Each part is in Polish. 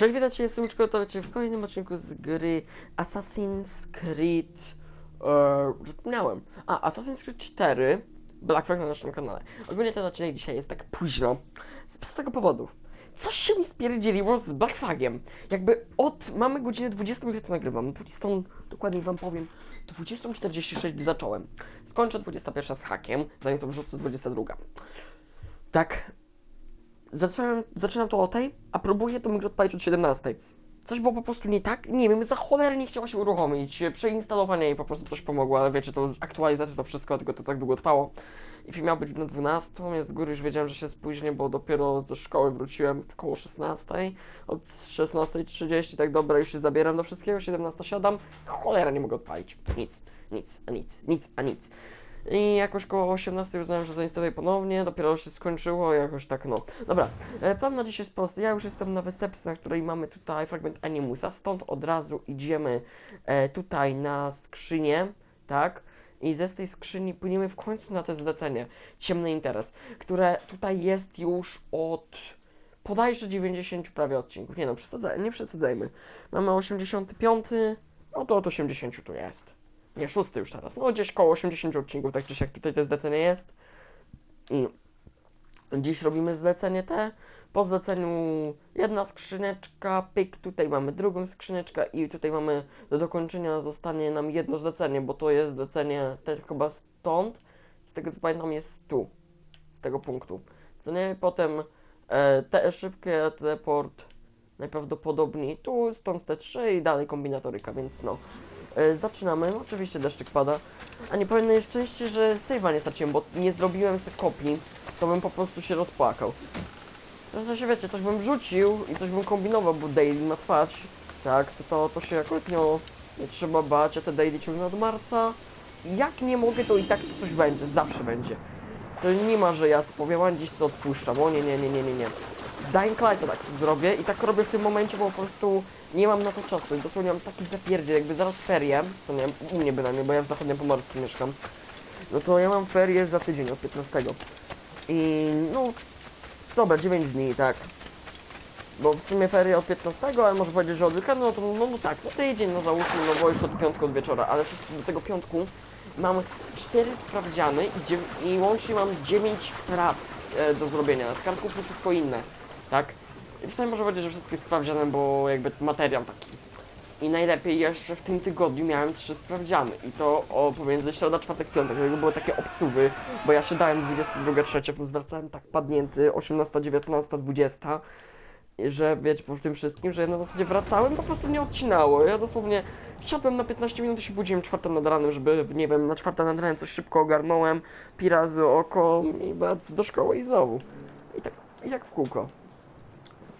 Cześć, witajcie, jestem Łuczko, to w kolejnym odcinku z gry Assassin's Creed... Eee, zapomniałem. A, Assassin's Creed 4 Black Flag na naszym kanale. Ogólnie ten odcinek dzisiaj jest tak późno z prostego powodu. Coś się mi spierdzieliło z Black Flagiem. Jakby od... mamy godzinę 20, gdy to nagrywam. 20, dokładnie wam powiem, 20.46 gdy zacząłem. Skończę 21 z hakiem, zanim to wrzucę 22. Tak, zacząłem, zaczynam to o tej, a próbuję to grę odpalić od 17. Coś było po prostu nie tak, nie wiem, za cholerę nie chciała się uruchomić, przeinstalowanie jej po prostu coś pomogło, ale wiecie, to aktualizacja to wszystko, tylko to tak długo trwało. I film miał być na 12, więc z góry już wiedziałem, że się spóźnię, bo dopiero do szkoły wróciłem około 16, od 16.30, tak dobra, już się zabieram do wszystkiego, 17 siadam, cholera nie mogę odpalić, nic, nic, a nic, nic, a nic. I jakoś koło 18 uznałem, że zainstaluję ponownie, dopiero się skończyło, jakoś tak no. Dobra, e, plan na dziś jest prosty. Ja już jestem na wysepce, na której mamy tutaj fragment Animusa, stąd od razu idziemy e, tutaj na skrzynię, tak? I ze tej skrzyni płyniemy w końcu na te zlecenie, Ciemny Interes, które tutaj jest już od podajże 90 prawie odcinków. Nie no, przesadza, nie przesadzajmy. Mamy 85, no to od 80 tu jest. Nie, szósty już teraz. No gdzieś koło 80 odcinków, tak czy siak tutaj to zlecenie jest. I dziś robimy zlecenie te. Po zleceniu jedna skrzyneczka, pyk, tutaj mamy drugą skrzyneczkę i tutaj mamy do dokończenia zostanie nam jedno zlecenie, bo to jest zlecenie te chyba stąd, z tego co pamiętam jest tu, z tego punktu. Co nie, potem e, te szybkie teleport najprawdopodobniej tu, stąd te trzy i dalej kombinatoryka, więc no. E, zaczynamy, oczywiście deszczyk pada, a nie powiem na szczęście, że save'a nie straciłem, bo nie zrobiłem sobie kopii, to bym po prostu się rozpłakał. W sensie wiecie, coś bym rzucił i coś bym kombinował, bo daily ma trwać, tak, to, to, to się akurat nie, nie trzeba bać, a te daily ciągną od marca. Jak nie mogę, to i tak coś będzie, zawsze będzie. To nie ma, że ja powiem, a dziś co odpuszczam, o nie, nie, nie, nie, nie, nie. Z Dying Light to tak zrobię i tak robię w tym momencie, bo po prostu nie mam na to czasu. Dosłownie mam taki zapierdziel, jakby zaraz ferie, co nie, u mnie bynajmniej, bo ja w zachodnim Pomorskim mieszkam. No to ja mam ferie za tydzień, od 15. I no, dobra, 9 dni, tak. Bo w sumie ferie od 15, ale może powiedzieć, że od weekendu, no to no, no tak, no tydzień, no załóżmy, no bo już od piątku od wieczora, ale wszyscy do tego piątku mam 4 sprawdziany i, i łącznie mam 9 prac e, do zrobienia, z kartków wszystko inne, tak? I tutaj może powiedzieć, że wszystkie sprawdziane, bo jakby materiał taki. I najlepiej jeszcze w tym tygodniu miałem trzy sprawdziany. I to o pomiędzy środa, czwartek, piątek. Jakby były takie obsuwy, bo ja się dałem 22, 3, plus tak padnięty, 18, 19, 20. I że wiecie, po tym wszystkim, że ja na zasadzie wracałem, po prostu nie odcinało. Ja dosłownie wsiadłem na 15 minut i się budziłem czwartą nad ranem, żeby, nie wiem, na czwartą nad ranem coś szybko ogarnąłem, pirazy oko i bac do szkoły i znowu. I tak, jak w kółko.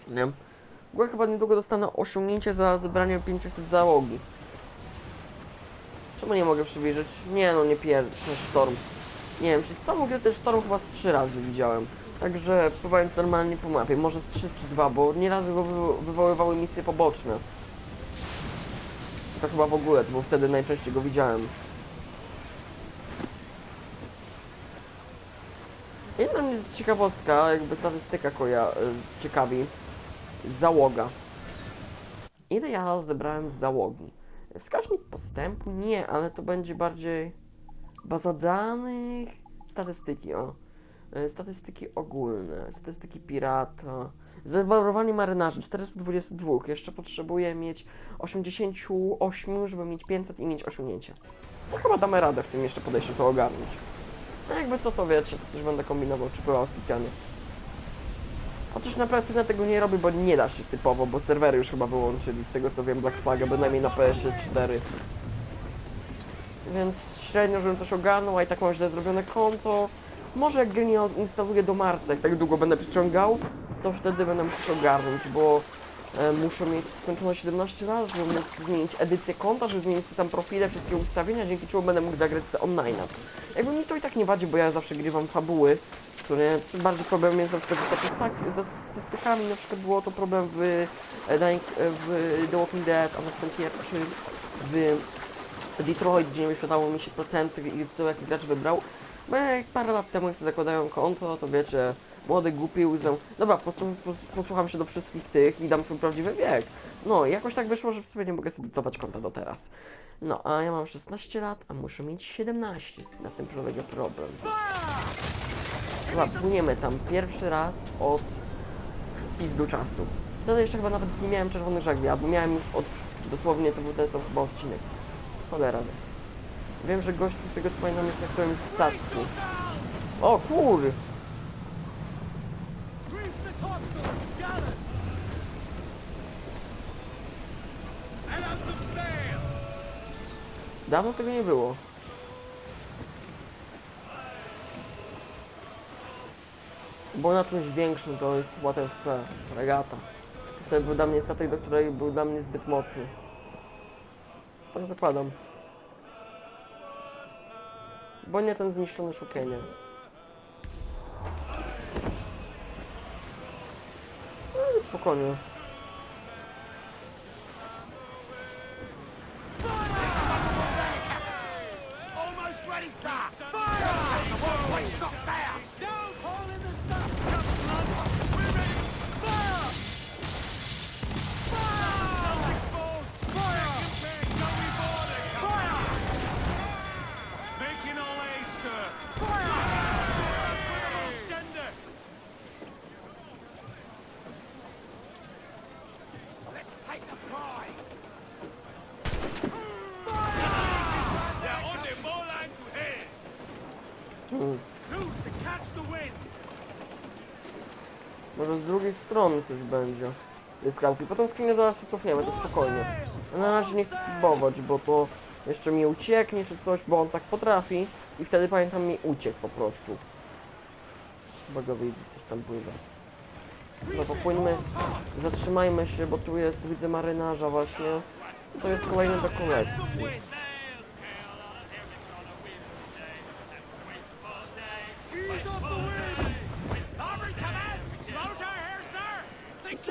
Nie? W ogóle chyba niedługo dostanę osiągnięcie za zebranie 500 załogi. Czemu nie mogę przybliżyć? Nie no, nie pierwszy Sztorm. Nie wiem, przez całą grę też Sztorm chyba z trzy razy widziałem. Także próbując normalnie po mapie, może z 3 czy 2, bo nieraz go wy wywoływały misje poboczne. To chyba w ogóle, bo wtedy najczęściej go widziałem. Jedna mnie ciekawostka, jakby statystyka koja y, ciekawi. Załoga. Ile ja zebrałem z załogi? Wskaźnik postępu? Nie, ale to będzie bardziej baza danych, statystyki, o. E, Statystyki ogólne, statystyki pirata. Zabarowanie marynarzy 422. Jeszcze potrzebuję mieć 88, żeby mieć 500 i mieć osiągnięcie. No chyba damy radę w tym jeszcze podejściu to ogarnąć. No jakby co to wiecie, to coś będę kombinował, czy pływał specjalnie. Chociaż na tego nie robię, bo nie da się typowo, bo serwery już chyba wyłączyli, z tego co wiem, Black Flaga, bynajmniej na PS4. Więc średnio, żebym coś ogarnął, a i tak mam źle zrobione konto. Może jak gry nie instaluję do marca, jak tak długo będę przyciągał, to wtedy będę mógł coś ogarnąć, bo e, muszę mieć skończone 17 razy, żeby móc zmienić edycję konta, żeby zmienić tam profile, wszystkie ustawienia, dzięki czemu będę mógł zagrać online. Jakby mi to i tak nie wadzi, bo ja zawsze grywam fabuły, nie? Bardziej problem jest na przykład ze, statystyk- ze statystykami, na przykład było to problem w, e, e, w The Walking Dead, a na Frontier, czy w Detroit, gdzie nie wyświetlało mi się procenty i co jaki gracz wybrał. Bo jak parę lat temu jak sobie zakładają konto, to wiecie, młody, głupi, łzę. Dobra, posłucham się do wszystkich tych i dam swój prawdziwy wiek. No, jakoś tak wyszło, że w sobie nie mogę zedytować konta do teraz. No, a ja mam 16 lat, a muszę mieć 17. Na tym polega problem. Dobra, płyniemy tam pierwszy raz od pizdu czasu. Wtedy jeszcze chyba nawet nie miałem czerwonych żagli, albo miałem już od... Dosłownie to był ten sam chyba odcinek. Cholera. wie. Wiem, że gościu z tego co pamiętam jest na którymś statku. O kur! Dawno tego nie było. Bo na czymś większym to jest WTF, regata. To był dla mnie statek, do której był dla mnie zbyt mocny. Tak zakładam. Bo nie ten zniszczony szukienie. No spokojnie. Z drugiej strony coś będzie. Jest skałki. Potem skrzynię zaraz się cofniemy, to spokojnie. Na razie nie chcę próbować, bo to jeszcze mi ucieknie czy coś, bo on tak potrafi. I wtedy pamiętam mi uciekł po prostu. Chyba go widzę, coś tam pływa. No to płyńmy, zatrzymajmy się, bo tu jest, widzę marynarza właśnie. To jest kolejny do kolekcji.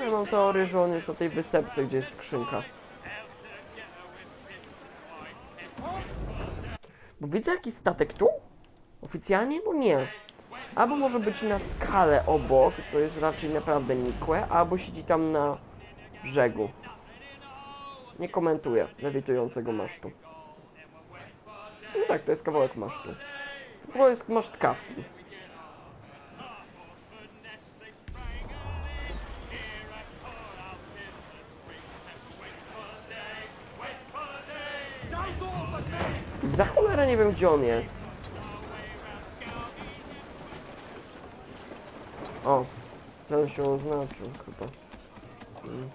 Ja mam teorię, że on jest na tej wysepce, gdzie jest skrzynka. Bo widzę jakiś statek tu? Oficjalnie? No nie. Albo może być na skale obok, co jest raczej naprawdę nikłe, albo siedzi tam na brzegu. Nie komentuję lewitującego masztu. No tak, to jest kawałek masztu. To jest maszt kawki. Cholerę nie wiem, gdzie on jest. O, cel się oznaczył chyba. Mm.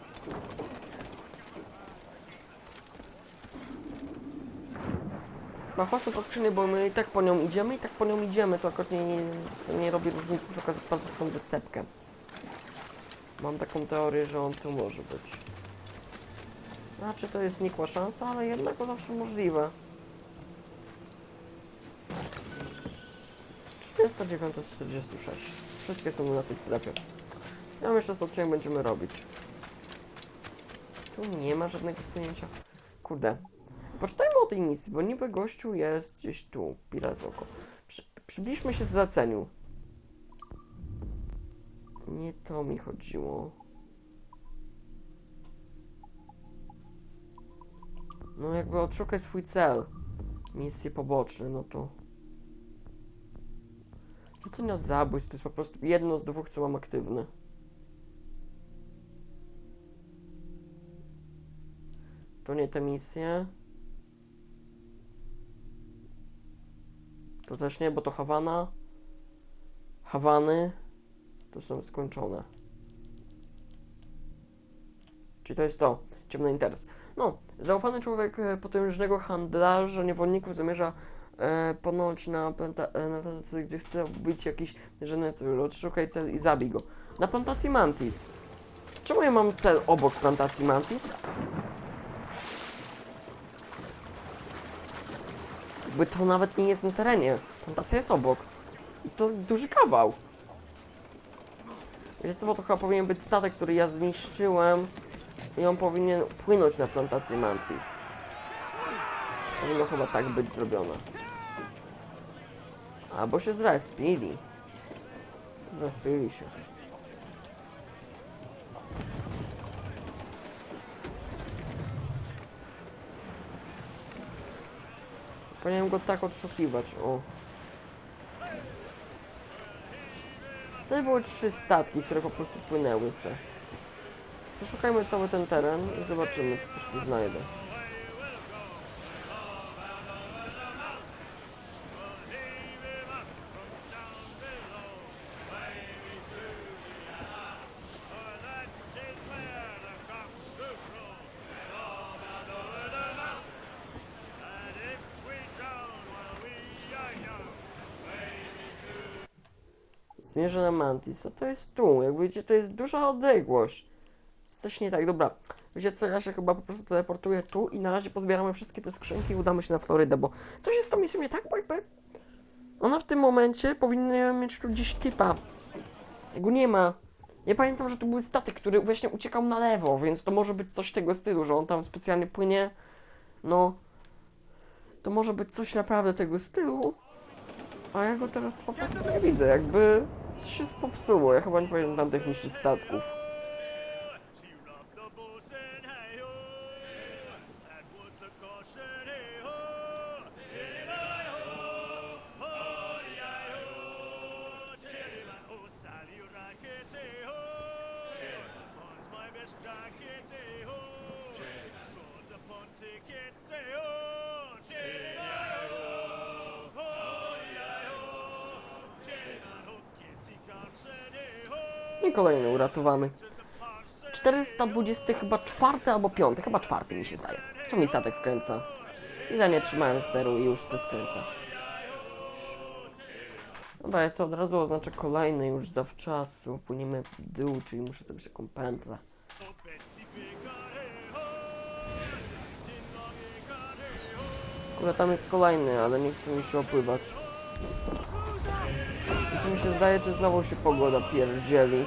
Ma skrzynię, bo my i tak po nią idziemy, i tak po nią idziemy, to akurat nie, nie, nie robi różnicy przy okazji sprawdzę tą wysepkę. Mam taką teorię, że on tu może być. Znaczy to jest nikła szansa, ale jednak to zawsze możliwe. 49 z 46. Wszystkie są na tej strefie. Ja myślę, że odcinek będziemy robić. Tu nie ma żadnego wpłynięcia. Kurde. Poczytajmy o tej misji, bo niby gościu jest gdzieś tu. Pile z oko. Przy, przybliżmy się zleceniu. Nie to mi chodziło. No jakby odszukaj swój cel. Misje poboczne, no to... Zlecenia zabójstw to jest po prostu jedno z dwóch, co mam aktywne. To nie te misje. To też nie, bo to Hawana. Hawany to są skończone. Czyli to jest to, ciemny interes. No, zaufany człowiek e, potężnego handlarza niewolników zamierza e, ponoć na, planta- e, na plantacji, gdzie chce być jakiś żeny cel. Odszukaj cel i zabij go. Na plantacji Mantis. Czemu ja mam cel obok plantacji Mantis? Jakby to nawet nie jest na terenie. Plantacja jest obok. I to duży kawał. Wiecie co, bo to chyba powinien być statek, który ja zniszczyłem i on powinien płynąć na plantację Mantis. Powinno chyba tak być zrobione. Albo się zrespili. Zrespili się. Powinienem go tak odszukiwać, o. To były trzy statki, które po prostu płynęły se. Przeszukajmy cały ten teren i zobaczymy, czy coś tu znajdę. Zmierzę na Mantis, a to jest tu, jak widzicie, to jest duża odległość. Coś nie tak, dobra. Wiecie co, ja się chyba po prostu teleportuję tu i na razie pozbieramy wszystkie te skrzynki i udamy się na Florydę, bo coś jest z tą misją nie tak, bo jakby... Ona w tym momencie powinna mieć tu gdzieś typa. Jego nie ma. Ja pamiętam, że to był statek, który właśnie uciekał na lewo, więc to może być coś tego stylu, że on tam specjalnie płynie. No... To może być coś naprawdę tego stylu. A ja go teraz po prostu nie widzę, jakby coś się popsuło. Ja chyba nie powinienem tam tych statków. Uratowany. to the parson. 420 chyba czwarty albo piąty, chyba czwarty mi się zdaje. Co mi statek skręca? Chwilę nie trzymałem steru i już się skręca. Dobra, ja sobie od razu oznaczę kolejny już zawczasu. Płyniemy w dół, czyli muszę zrobić taką pętlę. Kurde, tam jest kolejny, ale nie chce mi się opływać. Czy mi się zdaje, czy znowu się pogoda pierdzieli?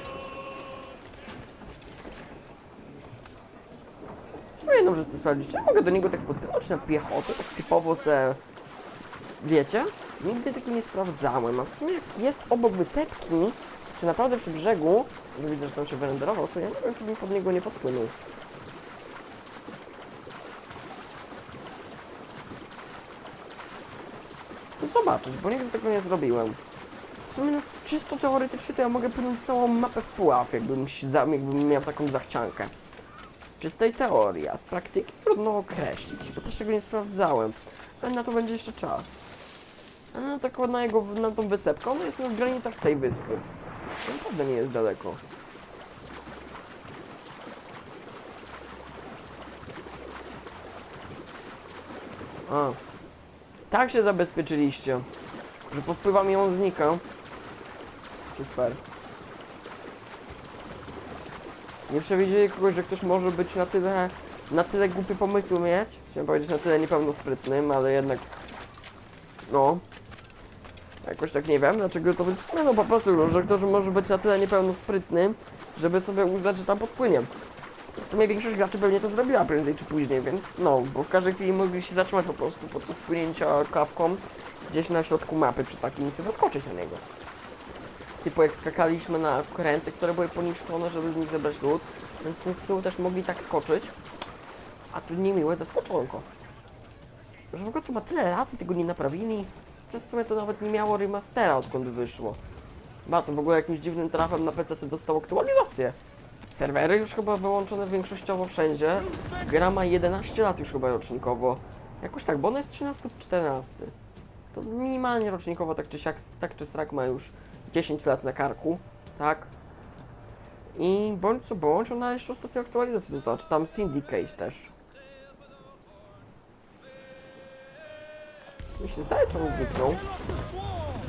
Rzecz chcę sprawdzić, czy ja mogę do niego tak podpłynąć na piechotę, tak typowo se... Wiecie? Nigdy tego nie sprawdzałem, a w sumie jak jest obok wysepki, czy naprawdę przy brzegu, że widzę, że tam się wyrenderował, to ja nie wiem, czy bym pod niego nie podpłynął. zobaczyć, bo nigdy tego nie zrobiłem. W sumie no, czysto teoretycznie to ja mogę płynąć całą mapę w puław, jakbym, jakbym miał taką zachciankę. Czystej teorii, a z praktyki trudno określić, bo też tego nie sprawdzałem. Ale na to będzie jeszcze czas. A no tak na, jego, na tą wysepkę, ona jest na granicach tej wyspy. Naprawdę nie jest daleko. A, tak się zabezpieczyliście, że podpływam i on znika. Super. Nie przewidzieli kogoś, że ktoś może być na tyle, na tyle głupi pomysły mieć. Chciałem powiedzieć na tyle niepełnosprytnym, ale jednak, no, jakoś tak nie wiem, dlaczego to wypisano, no po prostu, no, że ktoś może być na tyle niepełnosprytny, żeby sobie uznać, że tam podpłynie. W sumie większość graczy pewnie to zrobiła prędzej czy później, więc no, bo w każdej chwili mogli się zatrzymać po prostu podczas płynięcia kawką gdzieś na środku mapy przy takim i zaskoczyć na niego. Typu jak skakaliśmy na kręty, które były poniszczone, żeby z nich zebrać lód, więc tym z tyłu też mogli tak skoczyć. A tu niemiłe zaskoczonko. Że w ogóle to ma tyle lat i tego nie naprawili. Przez sumie to nawet nie miało remastera odkąd wyszło. Ba, to w ogóle jakimś dziwnym trafem na PC dostało aktualizację. Serwery już chyba wyłączone większościowo wszędzie. Gra ma 11 lat już chyba rocznikowo. Jakoś tak, bo ona jest 13-14. To minimalnie rocznikowo, tak czy siak, tak czy strak ma już 10 lat na karku, tak? I bądź co bądź, ona jeszcze ostatnio aktualizację dostała, czy tam Syndicate też. Mi się zdaje, czy on zniknął.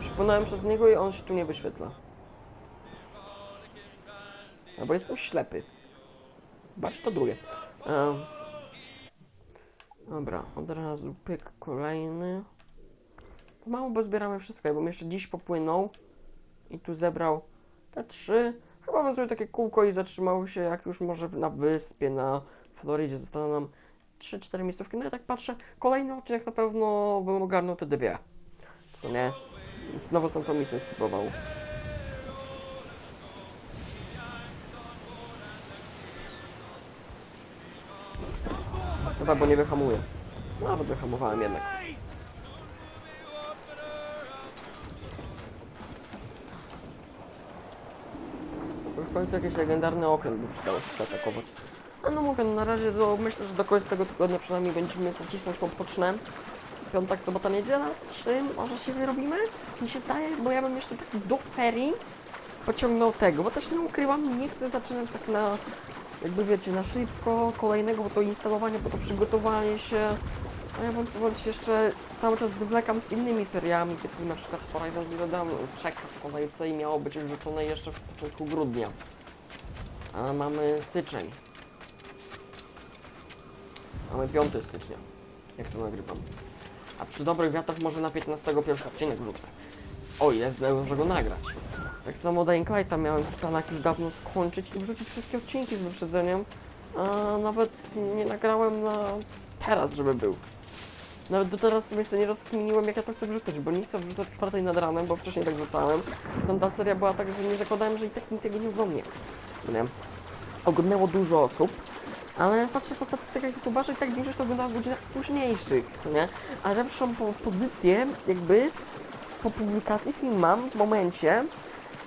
Przypłynąłem przez niego i on się tu nie wyświetla. Albo jestem ślepy. Bacz to drugie. Em, dobra, od razu pyk kolejny. Pomału, bo zbieramy wszystko, bo jeszcze dziś popłynął i tu zebrał te trzy. Chyba wezmę takie kółko i zatrzymał się, jak już może na wyspie, na Florydzie. Zostaną nam 3-4 miejscówki. No i tak patrzę, kolejny odcinek na pewno bym ogarnął te dwie. Co nie? Znowu sam tą misję spróbował. Chyba, bo nie wyhamuję. Nawet wyhamowałem jednak. W końcu jakiś legendarny okręt by przydało się zaatakować. A no mówię, no na razie to myślę, że do końca tego tygodnia przynajmniej będziemy sobie cisnąć tą pocznę. Piątek, sobota, niedziela, trzy, może się wyrobimy? Mi się zdaje, bo ja bym jeszcze tak do ferii pociągnął tego, bo też nie ukrywam, nie chcę zaczynać tak na, jakby wiecie, na szybko kolejnego, bo to instalowanie, bo to przygotowanie się, a ja bądź bądź jeszcze cały czas zwlekam z innymi seriami, typu na przykład Horizon Zero Dawn czeka w kolejce i miało być wrzucone jeszcze w początku grudnia. A mamy styczeń. Mamy 5 stycznia, jak to nagrywam. A przy dobrych wiatrach może na 15 pierwszy odcinek wrzucę. O ile zdążę go nagrać. Tak samo Dying Lighta miałem w planach już dawno skończyć i wrzucić wszystkie odcinki z wyprzedzeniem. A nawet nie nagrałem na teraz, żeby był. Nawet do teraz sobie nie rozkminiłem, jak ja to chcę wrzucać, bo nie chcę wrzucać czwartej nad ranem, bo wcześniej tak wrzucałem. Tamta seria była tak, że nie zakładałem, że i tak nikt tego nie oglądnie. Co nie? Oglądało dużo osób, ale patrzę po statystykach youtuberze i tak większość to oglądała w godzinach późniejszych, co nie? A lepszą po pozycję jakby po publikacji film mam w momencie,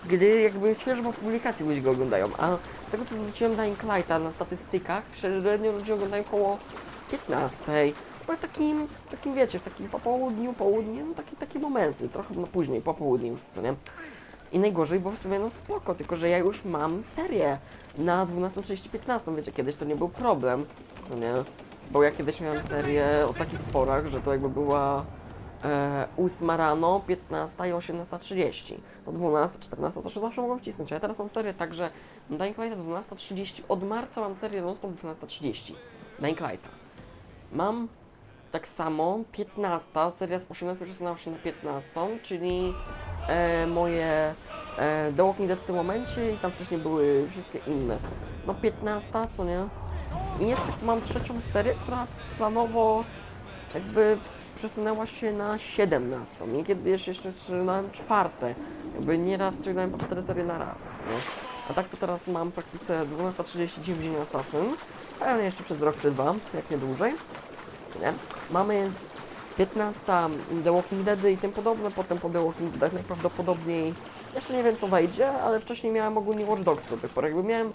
gdy jakby świeżo po publikacji ludzie go oglądają, a z tego co zwróciłem Dying Lighta na statystykach, średnio ludzie oglądają około 15. Bo takim, takim wiecie, takim popołudniu, południe, no takie, takie momenty, trochę no później, po południu już, co nie? I najgorzej, bo w sumie no spoko, tylko że ja już mam serię na 12.30-15, wiecie, kiedyś to nie był problem, co nie? Bo ja kiedyś miałem serię o takich porach, że to jakby była e, 8 rano, 15 i 18.30. No 12, 14 to zawsze mogłem wcisnąć, a ja teraz mam serię tak, że Dying Light 12.30, od marca mam serię non-stop 12.30. Dying Lighta. Mam tak samo 15, seria z 18 przesunęła się na 15, czyli e, moje e, The Walking Dead w tym momencie i tam wcześniej były wszystkie inne. No 15, co nie? I jeszcze mam trzecią serię, która planowo jakby przesunęła się na 17. Niekiedy jeszcze, trzymałem czwarte. Jakby nieraz ciągnąłem po 4 serie na raz, nie? A tak to teraz mam w praktyce 12.39 dzień Assassin, pewnie jeszcze przez rok czy dwa, jak nie dłużej. Nie? Mamy 15 The Walking Dead i tym podobne, potem po The Walking Dead najprawdopodobniej jeszcze nie wiem co wejdzie, ale wcześniej miałem ogólnie Watch Dogs do tych por. Jakby miałem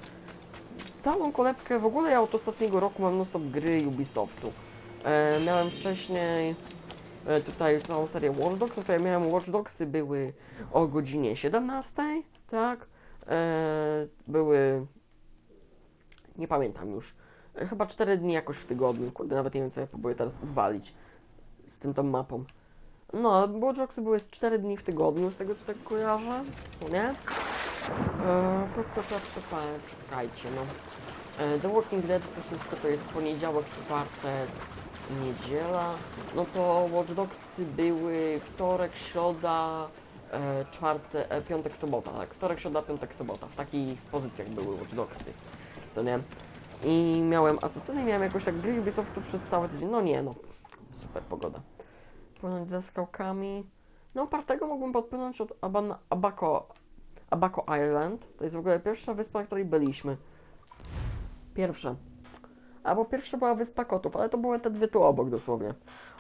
całą kolebkę, w ogóle ja od ostatniego roku mam non-stop gry Ubisoftu. E, miałem wcześniej e, tutaj całą serię Watch Dogs, tutaj miałem Watch Dogsy były o godzinie 17, tak? E, były nie pamiętam już. Chyba 4 dni jakoś w tygodniu. Kurde, nawet nie wiem co ja próbuję teraz odwalić z tym tą mapą. No, Dogsy były z 4 dni w tygodniu, z tego co tak kojarzę, co nie? Eee, pa, czekajcie, no. E, The Walking Dead to wszystko to jest poniedziałek, czwartek, niedziela. No to Watch Dogsy były wtorek, środa, e, e, piątek, sobota, tak? Wtorek, środa, piątek, sobota. W takich pozycjach były Watch Dogsy, co nie? I miałem Assassiny, miałem jakoś tak gry Ubisoftu przez cały tydzień. No nie no, super pogoda. Płynąć ze skałkami. No opartego mógłbym podpłynąć od Aban Abaco, Abaco Island. To jest w ogóle pierwsza wyspa, na której byliśmy. Pierwsza. Albo pierwsza była wyspa kotów, ale to były te dwie tu obok dosłownie.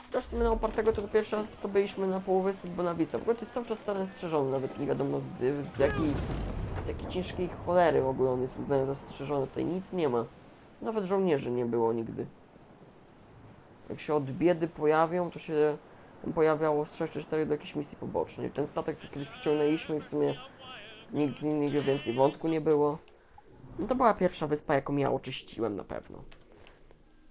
Chociaż sumie na opartego to pierwszy raz to byliśmy na półwyspie Bonavista. W ogóle to jest cały czas teren strzeżony, nawet nie wiadomo z, z jakiej z jakiej ciężkiej cholery w ogóle on jest uznany za strzeżony. Tutaj nic nie ma. Nawet żołnierzy nie było nigdy. Jak się od biedy pojawią, to się pojawiało z 6 czy 4 do jakiejś misji pobocznej. Ten statek tu kiedyś przyciągnęliśmy i w sumie nikt z innego więcej wątku nie było. No to była pierwsza wyspa, jaką ja oczyściłem na pewno.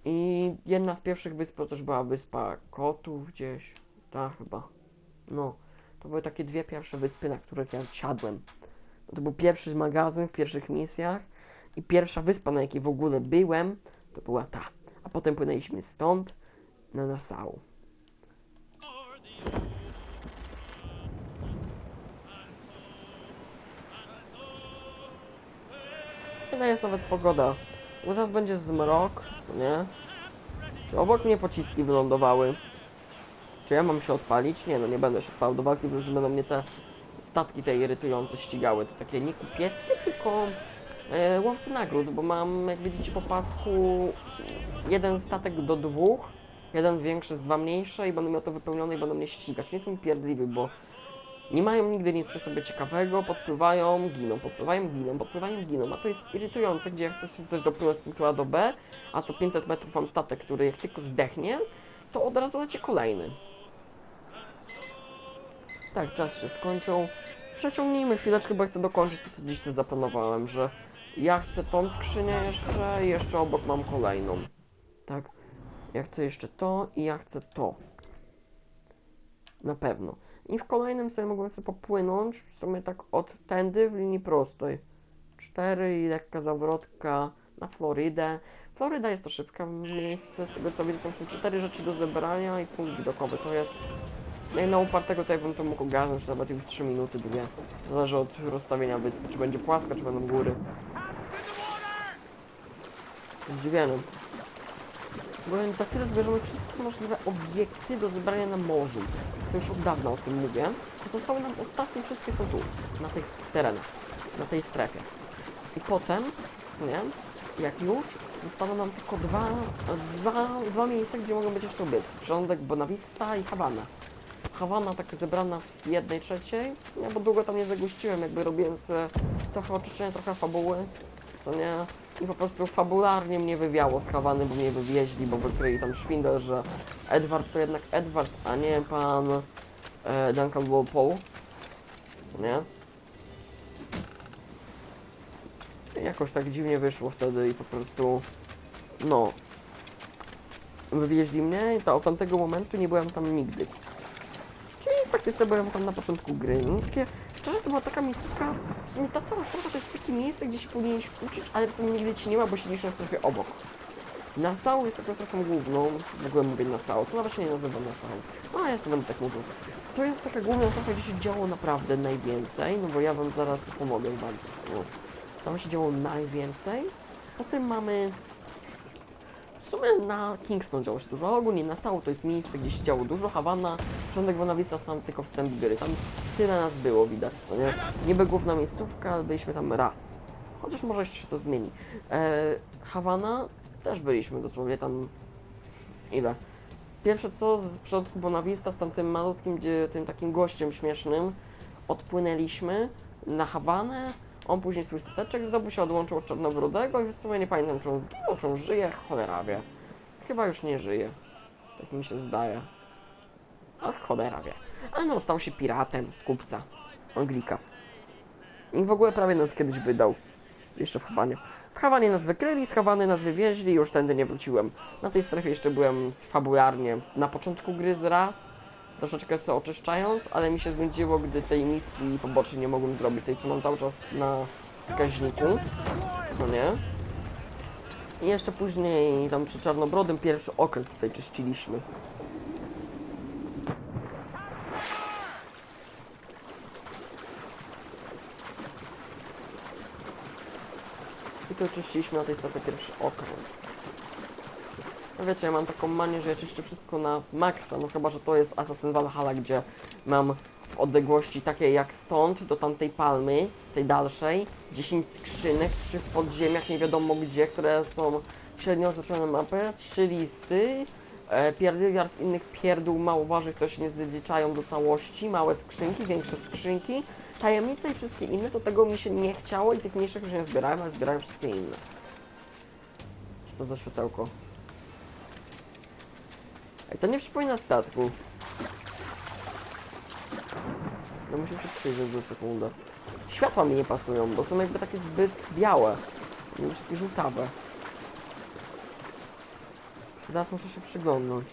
I jedna z pierwszych wysp to też była wyspa kotów gdzieś. Ta chyba. No. To były takie dwie pierwsze wyspy, na których ja siadłem. To był pierwszy magazyn w pierwszych misjach i pierwsza wyspa, na jakiej w ogóle byłem, to była ta. A potem płynęliśmy stąd na Nassau. No jest nawet pogoda. Bo zaraz będzie zmrok, co nie? Czy obok mnie pociski wylądowały? Czy ja mam się odpalić? Nie, no nie będę się odpalał do walki, bo będą mnie te statki te irytujące ścigały. To takie nie kupieckie, tylko łowcy nagród, bo mam, jak widzicie po pasku, jeden statek do dwóch, jeden większy z dwa mniejsze i będą miał to wypełnione i będą mnie ścigać. Nie są pierdliwi, bo nie mają nigdy nic przy sobie ciekawego, podpływają, giną, podpływają, giną, podpływają, giną, a to jest irytujące, gdzie chcesz się coś dopłynąć z punktu A do B, a co 500 metrów mam statek, który jak tylko zdechnie, to od razu leci kolejny. Tak, czas się skończył. Przeciągnijmy chwileczkę, bo chcę dokończyć to, co dziś sobie zaplanowałem, że ja chcę tą skrzynię jeszcze jeszcze obok mam kolejną. Tak. Ja chcę jeszcze to i ja chcę to. Na pewno. I w kolejnym sobie mogłem sobie popłynąć, w sumie tak od tędy w linii prostej. 4 i lekka zawrotka na Florydę. Floryda jest to szybkie miejsce, z tego co widzę, tam są cztery rzeczy do zebrania i punkt widokowy. To jest jak na upartego ja bym to mógł ogarnąć nawet w 3 minuty, dwie. Zależy od rozstawienia wyspy, czy będzie płaska, czy będą góry. Zdziwiony. Bo więc za chwilę zbierzemy wszystkie możliwe obiekty do zebrania na morzu. To już od dawna o tym mówię. Zostały nam ostatnie, wszystkie są tu, na tych terenach, na tej strefie. I potem, co nie, jak już, zostaną nam tylko dwa, dwa, dwa miejsca, gdzie mogą być jeszcze obiekty. Rządek Bonavista i Hawana. Hawana tak zebrana w jednej trzeciej, co nie, bo długo tam nie zagościłem, jakby robiłem sobie trochę oczyszczenia, trochę fabuły, co nie, i po prostu fabularnie mnie wywiało z Hawany, bo mnie wywieźli, bo wykryli tam szwindel, że Edward to jednak Edward, a nie pan e, Duncan Walpole, co nie? I jakoś tak dziwnie wyszło wtedy i po prostu, no, wywieźli mnie i to od tamtego momentu nie byłem tam nigdy. Czyli praktycznie byłem tam na początku gry. Takie, szczerze, to była taka miejscówka, w sumie ta cała strefa to jest takie miejsce, gdzie się powinieneś uczyć, ale w sumie nigdy ci nie ma, bo siedzisz na strefie obok. Nassau jest taką strefą główną, w ogóle mówię Nassau, to nawet się nie nazywa Nassau, no a ja sobie będę tak mówił. To jest taka główna strefa, gdzie się działo naprawdę najwięcej, no bo ja wam zaraz pomogę wam. No. Tam się działo najwięcej. Potem mamy sumie na Kingston działo się dużo, ogólnie na Nassau to jest miejsce, gdzie się działo dużo, Hawana, Przodek Bonavista sam tylko wstęp gry, tam tyle nas było widać, co nie? Niby główna miejscówka, ale byliśmy tam raz. Chociaż może jeszcze się to zmieni. E, Hawana też byliśmy dosłownie tam... ile? Pierwsze co, z przodku Bonavista, z tamtym malutkim, gdzie, tym takim gościem śmiesznym, odpłynęliśmy na Hawanę, on później swój stateczek zdobył się, odłączył od Czarnobrodego i w sumie nie pamiętam, czy on zginął, czy on żyje, cholera wie. Chyba już nie żyje. Tak mi się zdaje. Ach, cholera wie. A no, stał się piratem z kupca. Anglika. I w ogóle prawie nas kiedyś wydał. Jeszcze w Hawanie. W Hawanie nas wykryli, z Hawany nas wywieźli, już tędy nie wróciłem. Na tej strefie jeszcze byłem fabularnie na początku gry z raz, troszeczkę sobie oczyszczając, ale mi się znudziło, gdy tej misji pobocznej nie mogłem zrobić, tej co mam cały czas na wskaźniku, co nie? I jeszcze później tam przy Czarnobrodym pierwszy okręt tutaj czyściliśmy. I tu czyściliśmy na tej strefie pierwszy okręt. Wiecie, ja mam taką manię, że ja czyszczę wszystko na maksa, no chyba, że to jest Assassin Valhalla, gdzie mam odległości takiej jak stąd do tamtej palmy, tej dalszej, 10 skrzynek, 3 w podziemiach, nie wiadomo gdzie, które są średnio oznaczone na mapę, 3 listy, e, pierdyliard innych pierdół małoważnych, które się nie zliczają do całości, małe skrzynki, większe skrzynki, tajemnice i wszystkie inne, to tego mi się nie chciało i tych mniejszych już nie zbierałem, ale zbierałem wszystkie inne. Co to za światełko? Ej, to nie przypomina statku. No muszę się przyjrzeć za sekundę. Światła mi nie pasują, bo są jakby takie zbyt białe. Już takie żółtawe. Zaraz muszę się przyglądnąć.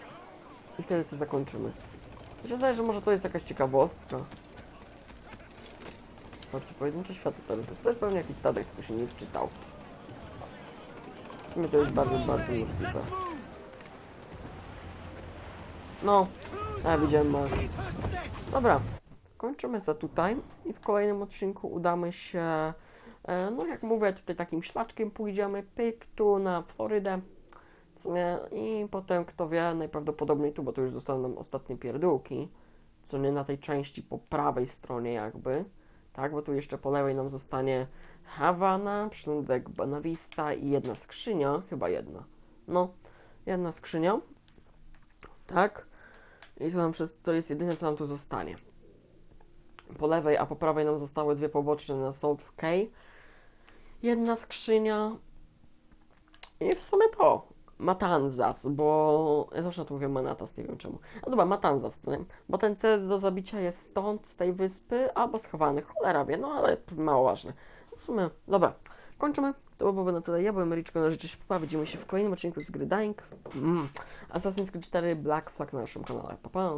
I wtedy sobie zakończymy. Się zdaje, że może to jest jakaś ciekawostka. Patrzcie, pojedyncze światło teraz jest. To jest pewnie jakiś statek, tylko się nie wczytał. W sumie to jest bardzo, bardzo możliwe. No, ja widziałem masz. Dobra, kończymy za tutaj i w kolejnym odcinku udamy się, e, no jak mówię, tutaj takim szlaczkiem pójdziemy, pyk, tu na Florydę, nie, i potem, kto wie, najprawdopodobniej tu, bo tu już zostaną nam ostatnie pierdółki, co nie na tej części po prawej stronie jakby, tak, bo tu jeszcze po lewej nam zostanie Havana, przylądek Bonavista i jedna skrzynia, chyba jedna. No, jedna skrzynia. Tak. I to, nam przez, to jest jedyne, co nam tu zostanie. Po lewej, a po prawej nam zostały dwie poboczne na Salt Cay. Jedna skrzynia. I w sumie to. Matanzas, bo ja zawsze to mówię Manatas, nie wiem czemu. A dobra, Matanzas, nie? Bo ten cel do zabicia jest stąd, z tej wyspy, albo schowany. Cholera wie, no ale mało ważne. W sumie, dobra, kończymy. To byłoby na tyle. Ja byłem Riczko, no życzę się popa. Widzimy się w kolejnym odcinku z gry Dying. Mm. Assassin's Creed 4 Black Flag na naszym kanale. Pa, pa.